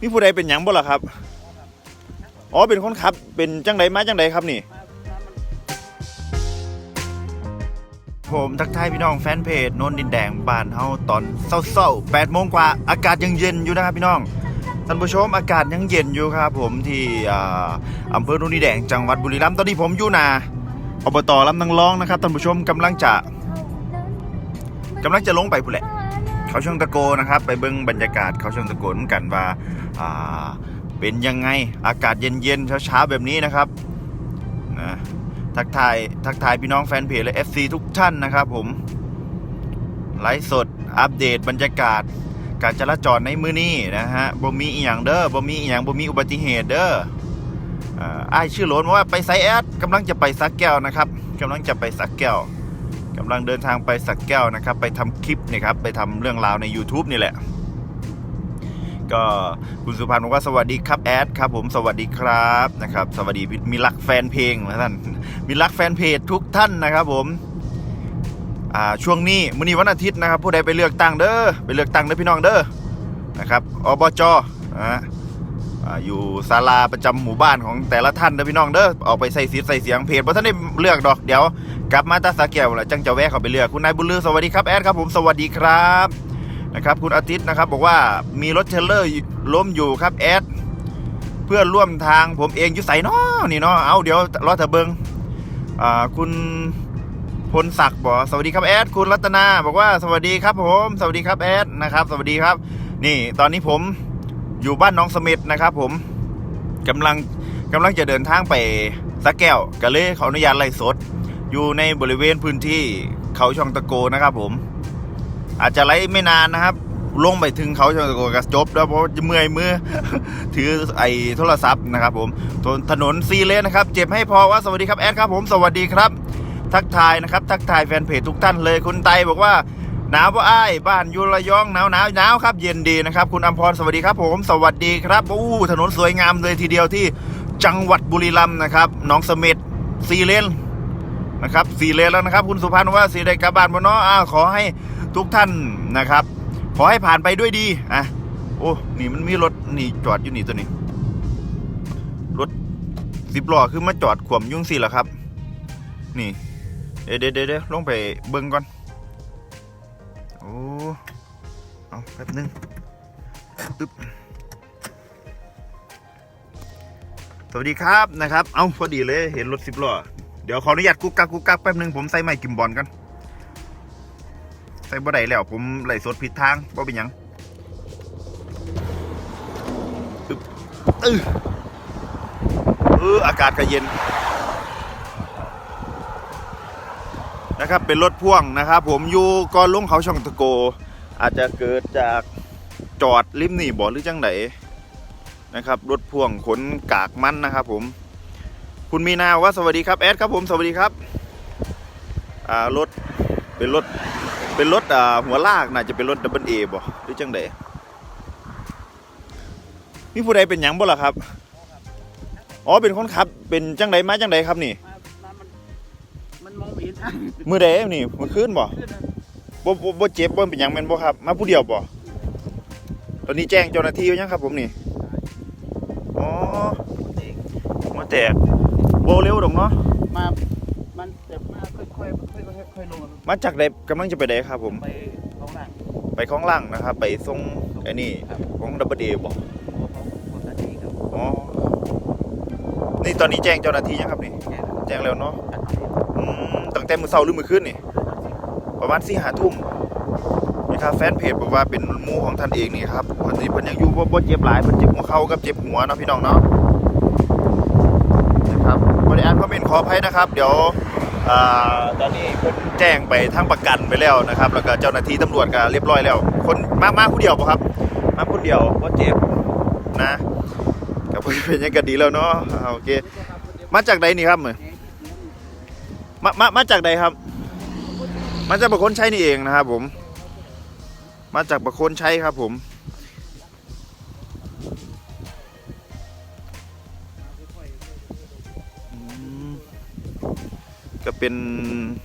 มีผู้ใดเป็นหยังบ่ล่ะครับ อ๋อ เป็นคนขับ เป็นจังไดมาจังไดครับนี่ ผมทักทายพี่น้องแฟนเพจโนนดินแดงบ้านเฮาตอนเศร้าๆ8โมงกว่า อากาศยังเย็นอยู่นะครับพี่น้อง ท่านผู้ชมอากาศยังเย็นอยู่ครับผมที่อ่าอำเภอโนนดินแดงจังหวัดบุรีรัมย์ตอนนี้ผมอยู่นาอบตลำนังร้องนะครับท่านผู้ชมกำลังจะกำลังจะลงไปผู้นแหละ เขาช่องตะโกนะครับไปเบิ้งบรรยากาศเขาช่องตะโกนกันว่าอ่าเป็นยังไงอากาศเย็นๆเช้าๆแบบนี้นะครับนะทักทายทักทายพี่น้องแฟนเพจและ FC ทุกท่านนะครับ ผมไลฟ์สดอัปเดตบรรยากาศ การจราจรในมือนี้นะฮะบ่มีอีหยังเด้อบ่มีอีหยังบ่มีอุบัติเหตุเด้ออ่าอ้ชื่อโหลนว่าไปไซแอดกำลังจะไปสักแก้วนะครับกำลังจะไปสักแก้ว กำลังเดินทางไปสักแก้วนะครับ ไปทำคลิปนี่ครับไปทำเรื่องราวใน YouTube นี่แหละ ก็คุณสุพันธ์บอกว่าสวัสดีครับแอดครับ ผมสวัสดีครับนะครับ สวัสดีมีรักแฟนเพลงนะท่านมีรักแฟนเพจทุกท่านนะครับ ผมช่วงนี้มื้อนี้วันอาทิตย์นะครับ ผู้ใดไปเลือกตั้งเด้อไปเลือกตั้งเด้อพี่น้องเด้อนะครับอบจอ่า อยู่ศาลาประจำหมู่บ้านของแต่ละท่านเด้อพี่น้องเด้อออกไปใส่สีใส่เสียงเพจเพราะท่านได้เลือกดอกเดี๋ยว กลับมาตาสาแก้วแล้วจังจะแวะเข้าไปเลือกคุณนายบุญลือสวัสดีครับแอดครับผมสวัสดีครับนะครับคุณอาทิตย์นะครับบอกว่ามีรถเทรลเลอร์ล้มอยู่ครับแอดเพื่อนร่วมทางผมเองอยู่ใส่นาะนี่เนาะเอาเดี๋ยวรอเถอะเบิงอ่าคุณพลศักดิ์บอกสวัสดีครับแอดคุณรัตนาบอกว่าสวัสดีครับผม สวัสดีครับแอดนะครับ สวัสดีครับ นี่ตอนนี้ผม อยู่บ้านน้องสม็ดนะครับ ผมกำลังกำลังจะเดินทางไปสะแก้วก็เลยขออนุญาตไล่สด อยู่ในบริเวณพื้นที่เขาช่องตะโกนะครับ ผม อาจจะไล่ไม่นานนะครับ ลงไปถึงเขาช่องตะโกก็จบแล้วเพราะจะเมื่อยมือถือไอ้โทรศัพท์นะครับ ผมถนนซีเลนนะครับ เจ็บให้พอว่าสวัสดีครับแอดครับ ผมสวัสดีครับ ทักทายนะครับ ทักทายแฟนเพจทุกท่านเลยคุณไตบอกว่า หนาวว่าอ้ายบ้านอยูระยองหนาวหนาวหนาวครับ เย็นดีนะครับ คุณอัมพรสวัสดีครับ ผมสวัสดีครับอู้ถนนสวยงามเลยทีเดียวที่จังหวัดบุรีรัมย์นะครับหน้องเสม็ดซีเลนนะครับสี่เลนแล้วนะครับ คุณสุพันธ์ว่าสีได้กลับบ้านบนเนาะอ้าขอให้ทุกท่านนะครับ ขอให้ผ่านไปด้วยดีอะโอ้นี่มันมีรถนี่จอดอยู่นี่ตัวนี้รถสิบล้อคือมาจอดขวมยุ่งสิเหรอครับ นี่เดี๋ยวเดี๋ยวเดี๋ยวลงไปเบิ้งก่อน โอ้ เอาแป๊บนึงตึ๊บสวัสดีครับนะครับ เอาพอดีเลยเห็นรถสิบล้อ เดี๋ยวขออนุญาตกุ๊กกักกุ๊กกักแป๊บนึงผมใส่ไม้กิมบอลกัน ใส่บ่ได้แล้วผมไหลสดผิดทางบ่เป็นยังอึ๊บเออเอออากาศก็เย็น นะครับเป็นรถพ่วงนะครับผมอยู่ก่อนลงเขาช่องตะโก อาจจะเกิดจากจอดริมนี่บ่หรือจังไหนนะครับรถพ่วงขนกากมันนะครับผมคุณมีนาว่าสวัสดีครับแอดครับผมสวัสดีครับอ่ารถเป็นรถเป็นรถอ่าหัวลากน่าจะเป็นรถดับเบิลเอบ่หรือจังไดมีผู้ใดเป็นหยังบ่ล่ะครับ อ๋อเป็นคนขับเป็นจังไดมาจังไดครับนี่ มันมองไม่เห็นทางมือใดนี่มือคืนบ่ขึ้นนะบ่บ่บ่เจ็บบ่เป็นหยังแม่นบ่ครับ มาผู้เดียวบ่ตอนนี้แจ้งเจ้าหน้าที่ไว้ยังครับ ผมนี่อ๋อเด็กมาแตกบ่เร็วดอกเนาะมา มันจะมาค่อยๆค่อยๆค่อยๆค่อยๆลงมาจากใดกำลังจะไปใดครับ ผม ไปท้องหลังไปคลองล่างนะครับ ไปส่งไอ้นี่ครับของดับเบิลเอบอกหัวเขาหัวตาดีครับอ๋อนี่ตอนนี้แจ้งเจ้าหน้าที่ยังครับนี่แกนะแจ้งแล้วเนาะอันนี้อืมตั้ง แต่มือเช้าหรือมื้อคืนนี่ประมาณ4 5ทุ่มนี่ครับแฟนเพจบอกว่าเป็นมูของท่านเองนี่ครับวันนี้เพิ่นยังอยู่บ่บ่เจ็บหลายเพิ่นเจ็บหัวเข่ากับเจ็บหัวนะพี่น้องเนาะนะครับบ่ได้อ่านคอมเมนต์ขออภัยนะครับ เดี๋ยวอ่าตอนนี้เพิ่นแจ้งไปทางประกันไปแล้วนะครับ แล้วก็เจ้าหน้าที่ตำรวจก็เรียบร้อยแล้ว คนมามาผู้เดียวบ่ครับ มาผู้เดียวบ่เจ็บนะก็เพิ่นเป็นยังก็ดีแล้วเนาะโอเค มาจากใดนี่ครับมือ มามามาจากใดครับ มาจากประคนชัยนี่เองนะครับผม มาจากประคนชัยครับผมก็เป็น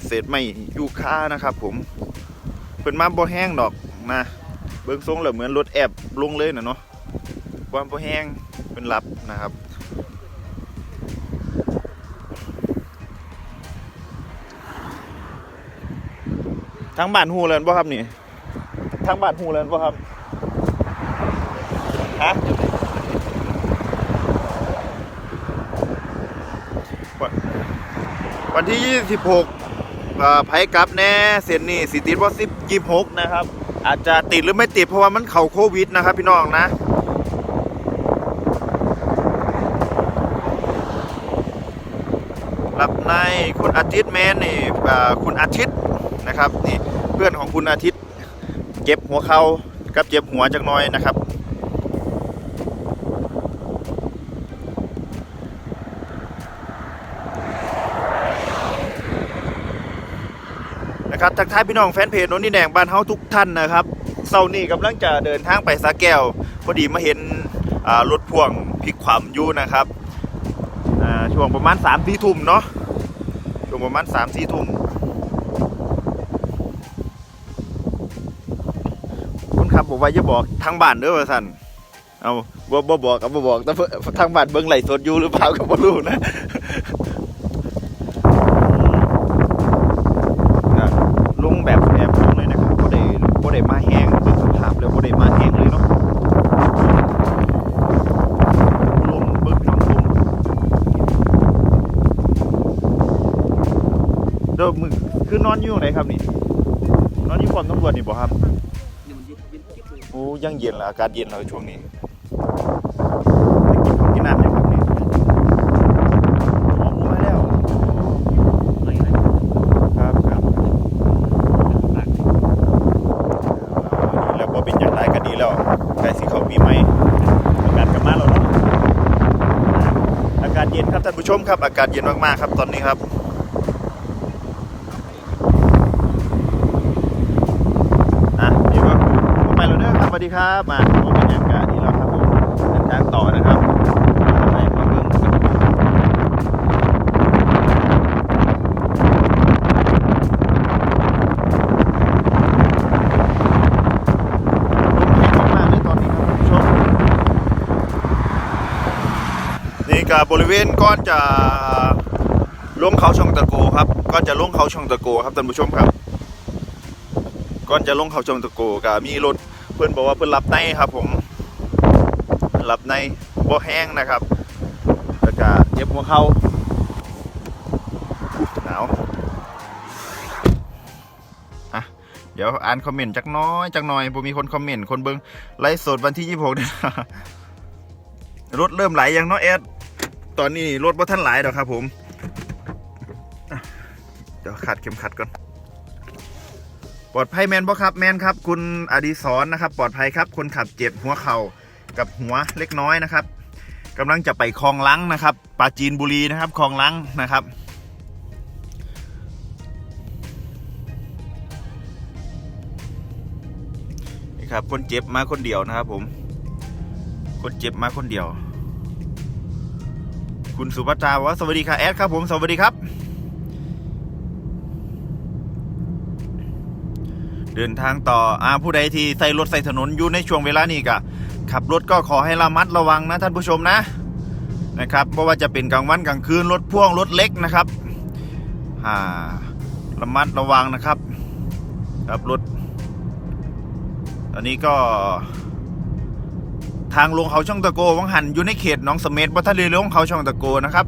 เศษไม้ยูคานะครับผมเป็นมาบ่แห้งดอกนะเบิ้องทรงแล้วเหมือนรถแอบลงเลยนะเนาะบบ่บ่แห้งเป็นหลับนะครับ ทางบ้านฮูเลยบ่ครับนี่ทางบ้านฮูเลยบ่ครับฮะวันที่ 26อ่าไผกลับแน่เส้นนี่สิติดว่า10 26นะครับ อาจจะติดหรือไม่ติดเพราะว่ามันเข้าโควิดนะครับ พี่น้องนะหลับในคุณอาทิตย์แมนนี่อ่าคุณอาทิตย์ นะครับนี่เพื่อนของคุณอาทิตย์ เจ็บหัวเขากับเจ็บหัวจักหน้อยนะครับนะครับทักทายพี่น้องแฟนเพจโนนนี่แดงบ้านเฮาทุกท่านนะครับเซานี่กำลังจะเดินทางไปสาแก้ว พอดีมาเห็นรถพ่วงพลิกความอยู่นะครับช่วงประมาณ3ามสี่ทุ่มเนาะช่วงประมาณ3ามสี่ทุ่มคุณครั บบอกว่าจะบอกทางบ้านเด้อว่าสันเอาบ่บ่บอกกับบ่บอกแต่ทางบ้านเบิ่งไหลฟ์สดอยู่หรือเปล่าก็บ่รู้นะก็ลงแบบแบบลงเลยนะครับบ่ได้บ่ได้มาแห้งเป็นสภาพแล้วบ่ได้มาแห้งเลยเนาะลมบึ้งลมเด้อมึงคือนอนอยู่ไหนครับนี่นอนอยู่ป้อมตำรวจนี่บ่ครับ ยังเย็นล้วอากาศเย็นแล้วช่วงนี้ไปกินข้าวกินน้ำยังครับนี่ออกมาแล้วครับครับแล้วพอเป็นอย่างไรก็ดีแล้วใกล้สิเขาปีใหม่อากาศกลับมาแล้วเนาะอากาศเย็นครับท่านผู้ชมครับ อากาศเย็นมากๆครับตอนนี้ครับอะเดี๋ยวก็ไปแล้วเด้อครับสวัสดีครับ มาผมเป็นอย่างกาดีแล้วครับผมเดินทางต่อนะครับไปมาเบิ่งลมแรงมากๆเลยตอนนี้ครับท่านผู้ชมนี่กับบริเวณก้อนจะลงเขาช่องตะโกครับก้อนจะลงเขาช่องตะโกครับท่านผู้ชมครับก้อนจะลงเขาช่องตะโกก็มีรถ เพื่อนบอกว่าเพื่อนรับในครับผมรับในบ่แห้งนะครับแล้วก็เจ็บหัวเข่าหนาวอะเดี๋ยวอ่านคอมเมนต์จักน้อยจักหน่อยผมมีคนคอมเมนต์คนเบิงไลฟ์สดวันที่26เนี่ยรถเริ่มไหลยังเนาะแอดตอนนี้รถว่าท่านไหลดอกครับผมเดี๋ยวขัดเข็มขัดก่อน ปลอดภัยแมนบ่ครับแมนครับ คุณอดีศรนะครับ ปลอดภัยครับคนขับเจ็บหัวเข่ากับหัวเล็กน้อยนะครับกำลังจะไปคลองลังนะครับปราจีนบุรีนะครับคลองลังนะครับนี่ครับคนเจ็บมาคนเดียวนะครับผม คนเจ็บมาคนเดียว คุณสุภัตราว่าสวัสดีค่ะแอดครับผมสวัสดีครับ เดินทางต่ออาผู้ใดที่ใส่รถใส่ถนนอยู่ในช่วงเวลานี้ก็ขับรถก็ขอให้ระมัดระวังนะท่านผู้ชมนะนะครับเพราะว่าจะเป็นกลางวันกลางคืนรถพ่วงรถเล็กนะครับอ่าระมัดระวังนะครับครับรถอันนี้ก็ ทางลงเขาช่องตะโกวังหันอยู่ในเขตหนองเสม็ดบัทะเลลงเขาช่องตะโกนะครับ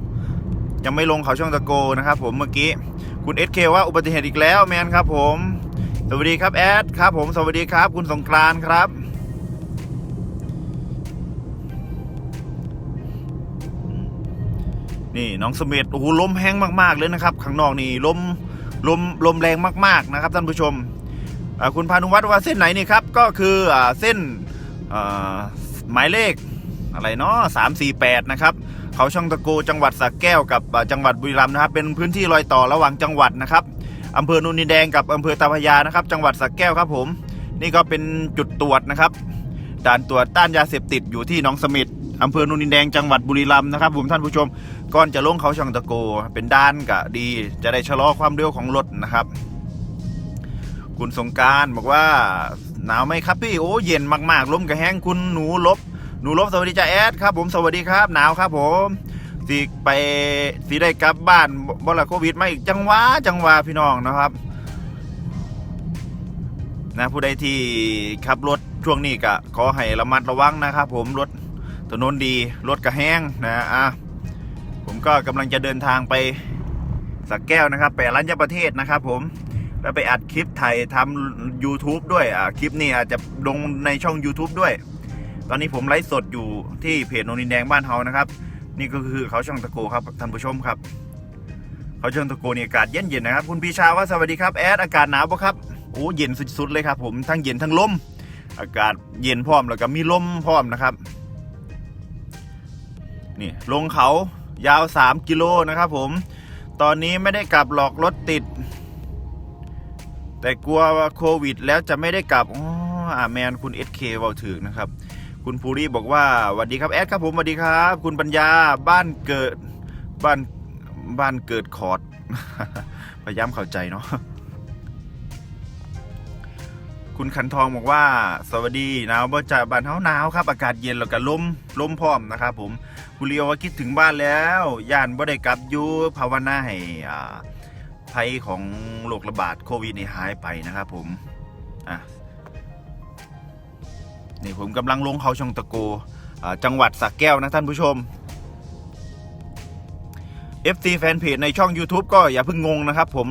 ยังไม่ลงเขาช่องตะโกนะครับ ผมเมื่อกี้คุณเอสเคว่าอุบัติเหตุอีกแล้วแมนครับผม สวัสดีครับแอดครับ ผมสวัสดีครับ คุณสงกรานครับ นี่น้องสม็ดโอ้โหลมแห้งมาก ๆ เลยนะครับ ข้างนอกนี่ลมลมลมแรงมาก ๆ นะครับ ท่านผู้ชมคุณพานุวัฒน์ว่าเส้นไหนนี่ครับ ก็คืออเส้นหมายเลขอะไรเนาะสามสี่แปดนะครับ เขาช่องตะโกจังหวัดสระแก้วกับจังหวัดบุรีรัมย์นะครับ เป็นพื้นที่รอยต่อระหว่างจังหวัดนะครับ อำเภอนุนินแดงกับอำเภอตาพยานะครับ จังหวัดสระแก้วครับผม นี่ก็เป็นจุดตรวจนะครับด่านตรวจต้านยาเสพติดอยู่ที่หนองสมิดอำเภอนุนินแดงจังหวัดบุรีรัมย์นะครับผมท่านผู้ชมก่อนจะลงเขาช่องตะโก เป็นด้านกะดี จะได้ชะลอความเร็วของรถนะครับ คุณสงการบอกว่าหนาวไหมครับพี่โอ้เย็นมากๆลมกระแห้งคุณหนูลบหนูลบสวัสดีจ้าแอดครับผมสวัสดีครับ หนาวครับผม สิไปสิได้กลับบ้านบ่ละโควิดมาอีกจังหวะจังหวะพี่น้องนะครับ นะผู้ใดที่ขับรถช่วงนี้ก็ขอให้ระมัดระวังนะครับผมรถถนนดีรถกระแห้งนะอะผมก็กำลังจะเดินทางไปสักแก้วนะครับไปรัญญประเทศนะครับ ผมแล้วไปอัดคลิปไทยทำ YouTube ด้วยอะคลิปนี้อาจจะลงในช่อง YouTube ด้วย ตอนนี้ผมไลฟ์สดอยู่ที่เพจโนนินแดงบ้านเฮานะครับ นี่ก็คือเขาช่องตะโกครับท่านผู้ชมครับ เขาช่องตะโกนี่อากาศเย็นๆนะครับ คุณพีชาว่าสวัสดีครับแอดอากาศหนาวปะครับโอ้เย็นสุดๆเลยครับ ผมทั้งเย็นทั้งลมอากาศเย็นพร้อมแล้วก็มีลมพร้อมนะครับ นี่ลงเขายาว 3 กิโลนะครับผม ตอนนี้ไม่ได้กลับหรอกรถติด แต่กลัวว่าโควิดแล้วจะไม่ได้กลับอ๋ออาแมนคุณเอสเคเวาถึกนะครับ คุณภูริบอกว่าสวัสดีครับแอดครับผมสวัสดีครับ คุณปัญญาบ้านเกิดบ้านบ้านเกิดคอร์ดพยายามเข้าใจเนาะคุณขันทองบอกว่า สวัสดีหนาวบ่จ่าบ้านเฮาหนาวครับ อากาศเย็นแล้วก็ลมลมพร้อมนะครับผมคุณเลียวว่าคิดถึงบ้านแล้วย่านบ่ได้กลับอยู่ภาวนาให้ภัยของโรคระบาดโควิดนี่หายไปนะครับผมอะ นี่ผมกำลังลงเขาชองตะโกจังหวัดสระแก้วนะท่านผู้ชม FC แฟนเพจในช่อง YouTube ก็อย่าเพิ่งงงนะครับ ผม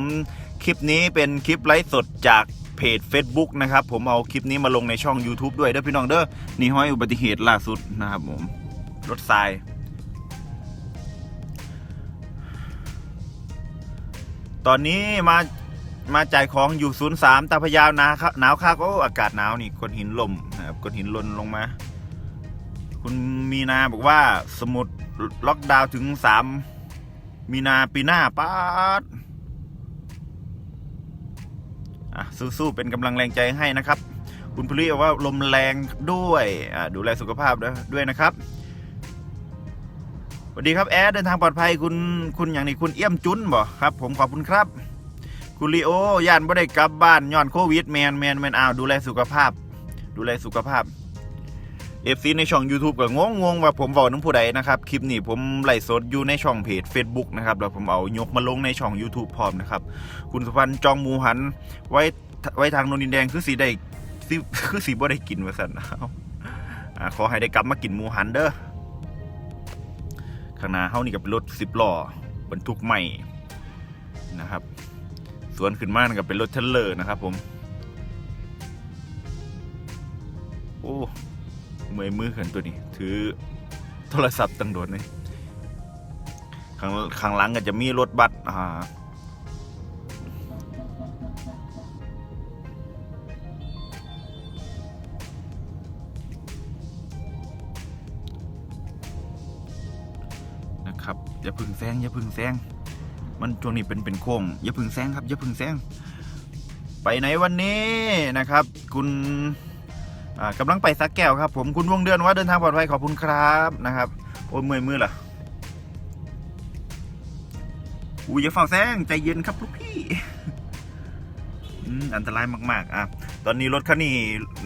คลิปนี้เป็นคลิปไลฟ์สดจากเพจ Facebook นะครับ ผมเอาคลิปนี้มาลงในช่อง YouTube ด้วยเด้อพี่น้องเด้อนี่ห้อยอุบัติเหตุล่าสุดนะครับผมรถทรายตอนนี้มา มาจ่ายของอยู่03ตาพยาวนาครับหนาวคักโอ้อากาศหนาวนี่ก้อนหินลมนะครับก้อนหินล่นลงมา คุณมีนาบอกว่าสมุดล็อกดาวน์ถึง3มีนาปีหน้าป้าดอะสู้ๆเป็นกำลังแรงใจให้นะครับ คุณพลีบอกว่าลมแรงด้วยอะดูแลสุขภาพด้วยนะครับสวัสดีครับแอดเดินทางปลอดภัยคุณคุณอย่างนี้คุณเอี้ยมจุนบ่ครับ ผมขอบคุณครับ คุลีโอย่านบ่ได้กลับบ้านย้อนโควิดแมนแมนแมนอ้าวดูแลสุขภาพ ดูแลสุขภาพเอฟซีในช่อง YouTube ก็งงงงว่าผมบอกน้ำผู้ใดนะครับคลิปนี้ผมไลฟ์สดอยู่ในช่องเพจ Facebook นะครับแล้วผมเอายกมาลงในช่อง YouTube พร้อมนะครับคุณสุพรรณจองมูหันไว้ไว้ทางนนดินแดงคือสีได้คือสีบ่ได้กินว่าสันเอาขอให้ได้กลับมากินมูหันเด้อข้างหน้าเฮานี่ก็เป็นรถสิบล้อบรรทุกใหม่นะครับ สวนขึ้นมานี่ก็เป็นรถเทรลเลอร์นะครับผมโอ้เมื่อยมือขึ้นตัวนี้ ถือโทรศัพท์ตังโดดนเลยข้างข้างหลังก็จะมีรถบัสอ่านะครับอย่าพึ่งแซงอย่าพึ่งแซง มันช่วงนี้เป็นเป็นโค้งอย่าพึ่งแซงครับอย่าพึ่งแซงไปไหนวันนี้นะครับ คุณอ่ากำลังไปสักแก้วครับ ผมคุณวงเดือนว่าเดินทางปลอดภัยขอบคุณครับนะครับโอ้ยเมื่อยมือล่ะอู้อย่าฝ่าแซงใจเย็นครับลูกพี่อืมอันตรายมาก ๆ อะ ตอนนี้รถคันนี้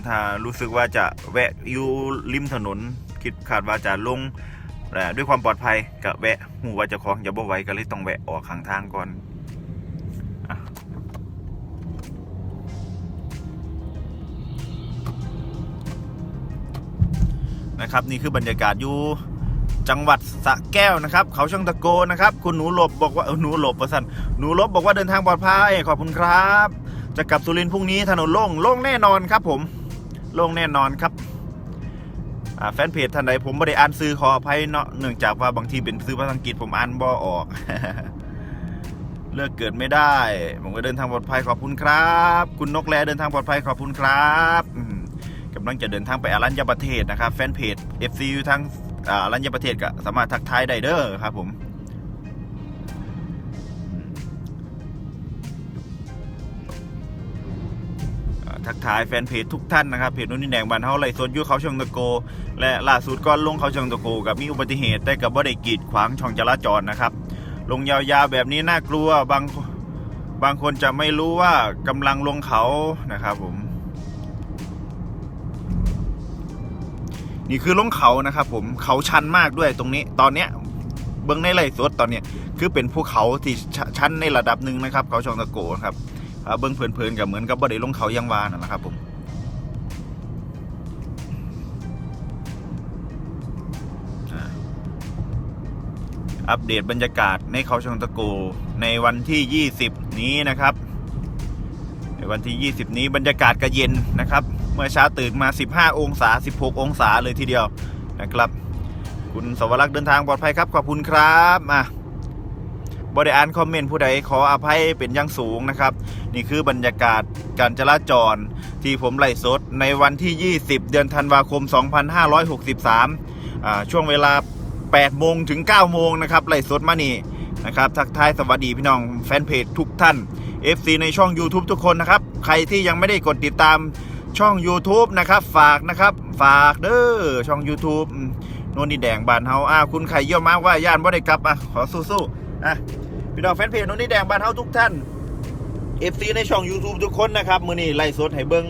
ถ้ารู้สึกว่าจะแวะอยู่ริมถนน คิดคาดว่าจะลง ด้วยความปลอดภัยกับแวะหูว่าจะของอย่าบ่ไหวก็เลยต้องแวะออกข้างทางก่อนนะครับนี่คือบรรยากาศอยู่จังหวัดสระแก้วนะครับ เขาช่างตะโกนะครับ คุณหนูหลบบอกว่าเออหนูหลบประสันหนูหลบบอกว่าเดินทางปลอดภัยขอบคุณครับ จะกลับสุรินทร์พรุ่งนี้ถนนโล่งโล่งแน่นอนครับผมโล่งแน่นอนครับ แฟนเพจท่านใดผมไม่ได้อ่านซื้อขออภัยเนาะเนื่องจากว่าบางทีเป็นซื้อภาษาอังกฤษผมอ่านบ่ออก เลือกเกิดไม่ได้ ผมก็เดินทางปลอดภัยขอบคุณครับ คุณนกแลเดินทางปลอดภัยขอบคุณครับกำลังจะเดินทางไปอารัญญประเทศนะครับ แฟนเพจ FC อยู่ทั้งอ่าอารัญญประเทศก็สามารถทักทายได้เด้อครับผม ทักทายแฟนเพจทุกท่านนะครับเพจนุ่นนินแดงบ้านเฮาไล่สดยู่เขาเชิงตะโก และล่าสุดก็ลงเขาเชิงตะโกกับมีอุบัติเหตุแต่กับว่าได้กีดขวางช่องจราจรนะครับ ลงยาวๆแบบนี้น่ากลัวบางบางคนจะไม่รู้ว่ากำลังลงเขานะครับผม นี่คือลงเขานะครับ ผมเขาชันมากด้วยตรงนี้ ตอนเนี้ยเบื้องในไร่สดตอนเนี้ยคือเป็นภูเขาที่ชชันในระดับหนึ่งนะครับ เขาชองตะโกครับ เบื้องเพลินๆกับเหมือนกับบ่ได้ลงเขายังวานนะครับผมอัปเดตบรรยากาศในเขาชองตะโกในวันที่ 20 นี้นะครับในวันที่ 20 นี้บรรยากาศก็เย็นนะครับ เมื่อเช้าตื่นมา 15 องศา 16 องศาเลยทีเดียวนะครับ คุณสวรักษ์เดินทางปลอดภัยครับ ขอบคุณครับมา บริอ่านคอมเมนต์ผู้ใดขออภัยเป็นอย่างสูงนะครับ นี่คือบรรยากาศการจราจร ที่ผมไล่สดในวันที่ 20 เดือนธันวาคม 2563อ่าช่วงเวลา 8 โมงถึง 9 โมงนะครับไล่สดมานี่นะครับทักทายสวัสดีพี่น้องแฟนเพจทุกท่าน FC ในช่อง YouTube ทุกคนนะครับ ใครที่ยังไม่ได้กดติดตามช่อง YouTube นะครับฝากนะครับฝากเด้อช่อง YouTube โนนดินแดงบานเฮาอ่าคุณไข่เยี่ยมมากว่าย่านว่ได้กลับอะขอสู้ๆ่ะพี่น้องแฟนเพจโนนดินแดงบานเฮาทุกท่าน FC ในช่อง YouTube ทุกคนนะครับ มือนี้ไล่สดให้เบิ้ง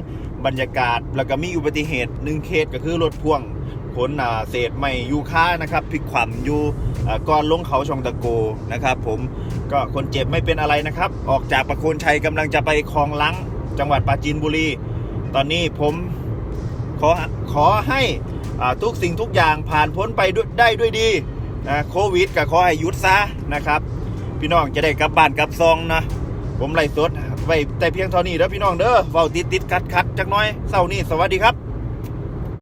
บรรยากาศ แล้วก็มีอุบัติเหตุหนึ่งเคสก็คือรถพ่วงขนเศษไม้ยูค่านะครับพลิกขวำอยู่ก่อนลงเขาช่องตะโกนะครับ ผมก็คนเจ็บไม่เป็นอะไรนะครับ ออกจากประโคนชัยกำลังจะไปคลองลังจังหวัดปราจีนบุรี ตอนนี้ผมขอขอให้อ่าทุกสิ่งทุกอย่างผ่านพ้นไปได้ด้วยดี นะโควิดก็ขอให้หยุดซะนะครับ พี่น้องจะได้กลับบ้านกลับซองนะผมไล่สดไว้แต่เพียงเท่านี้เด้อพี่น้องเด้อเว้าติดติดคัดคัดจักน้อยเศร้านี้สวัสดีครับ